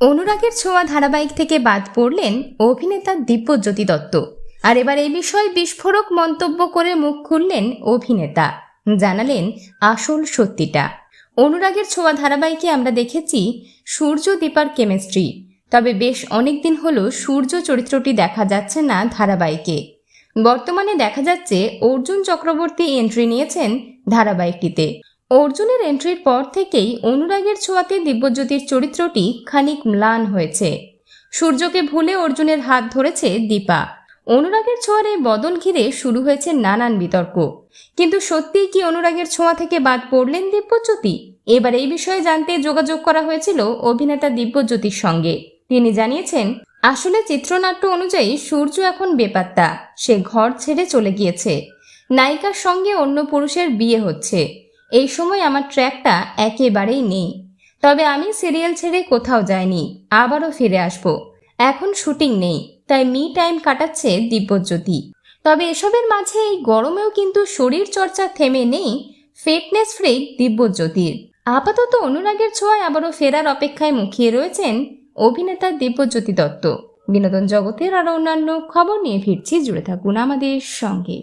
অনুরাগের ছোঁয়া ধারাবাহিক থেকে বাদ পড়লেন অভিনেতা দিব্যজ্যোতি দত্ত। আর এবার এই বিষয়ে বিস্ফোরক মন্তব্য করে মুখ খুললেন অভিনেতা। জানালেন আসল সত্যিটা। অনুরাগের ছোঁয়া ধারাবাহিকে আমরা দেখেছি সূর্য দীপার কেমিস্ট্রি। তবে বেশ অনেক দিন হলো সূর্য চরিত্রটি দেখা যাচ্ছে না ধারাবাহিকে। বর্তমানে দেখা যাচ্ছে অর্জুন চক্রবর্তী এন্ট্রি নিয়েছেন ধারাবাহিকটিতে। অর্জুনের এন্ট্রির পর থেকেই অনুরাগের ছোঁয়াতে দিব্যজ্যোতির চরিত্রটি খানিক ম্লান হয়েছে। সূর্যকে ভুলে অর্জুনের হাত ধরেছে দীপা। অনুরাগের ছোঁয়ার এই বদল ঘিরে শুরু হয়েছে নানান বিতর্ক। কিন্তু সত্যিই কি অনুরাগের ছোঁয়া থেকে বাদ পড়লেন দিব্যজ্যোতি? এবার এই বিষয়ে জানতে যোগাযোগ করা হয়েছিল অভিনেতা দিব্যজ্যোতির সঙ্গে। তিনি জানিয়েছেন, আসলে চিত্রনাট্য অনুযায়ী সূর্য এখন বেপাত্তা। সে ঘর ছেড়ে চলে গিয়েছে। নায়িকার সঙ্গে অন্য পুরুষের বিয়ে হচ্ছে। এই সময় আমার ট্র্যাকটা একেবারেই নেই। তবে আমি সিরিয়াল ছেড়ে কোথাও যাইনি, আবারও ফিরে আসব। এখন শুটিং নেই, তাই মি টাইম কাটাচ্ছে দিব্যজ্যোতি তবে এসবের মাঝে এই গরমেও কিন্তু শরীর চর্চা থেমে নেই ফিটনেস ফ্রিক দিব্যজ্যোতির আপাতত অনুরাগের ছোঁয়ায় আবারও ফেরার অপেক্ষায় মুখিয়ে রয়েছেন অভিনেতা দিব্যজ্যোতি দত্ত। বিনোদন জগতের আরও অন্যান্য খবর নিয়ে ফিরছি, জুড়ে থাকুন আমাদের সঙ্গে।